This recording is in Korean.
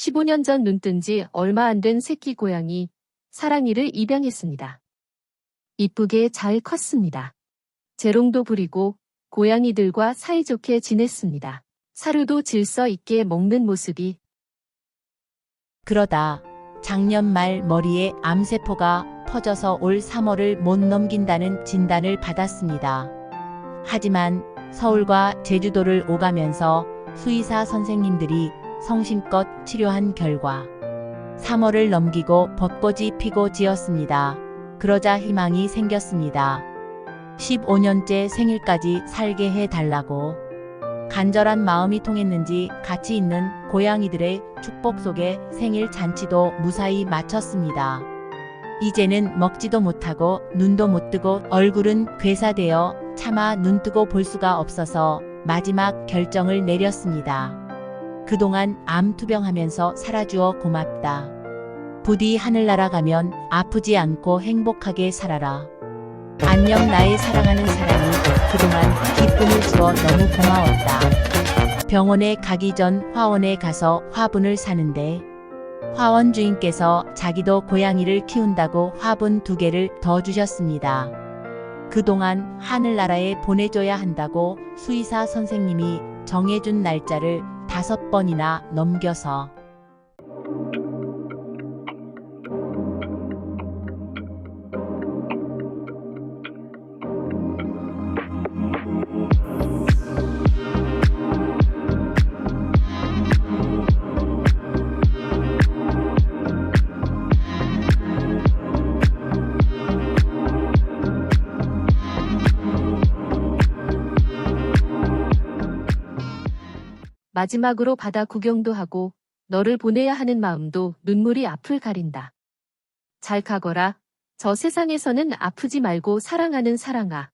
15년 전 눈뜬 지 얼마 안 된 새끼 고양이 사랑이를 입양했습니다. 이쁘게 잘 컸습니다. 재롱도 부리고 고양이들과 사이좋게 지냈습니다. 사료도 질서 있게 먹는 모습이 그러다 작년 말 머리에 암세포가 퍼져서 올 3월을 못 넘긴다는 진단을 받았습니다. 하지만 서울과 제주도를 오가면서 수의사 선생님들이 성심껏 치료한 결과 3월을 넘기고 벚꽃이 피고 지었습니다. 그러자 희망이 생겼습니다. 15년째 생일까지 살게 해달라고 간절한 마음이 통했는지 같이 있는 고양이들의 축복 속에 생일 잔치도 무사히 마쳤습니다. 이제는 먹지도 못하고 눈도 못 뜨고 얼굴은 괴사되어 차마 눈 뜨고 볼 수가 없어서 마지막 결정을 내렸습니다. 그동안 암 투병하면서 살아주어 고맙다. 부디 하늘 날아가면 아프지 않고 행복하게 살아라. 안녕 나의 사랑하는 사랑이 그동안 기쁨을 주어 너무 고마웠다. 병원에 가기 전 화원에 가서 화분을 사는데 화원 주인께서 자기도 고양이를 키운다고 화분 두 개를 더 주셨습니다. 그동안 하늘나라에 보내줘야 한다고 수의사 선생님이 정해준 날짜를 다섯 번이나 넘겨서 마지막으로 바다 구경도 하고 너를 보내야 하는 마음도 눈물이 앞을 가린다. 잘 가거라. 저 세상에서는 아프지 말고 사랑하는 사랑아.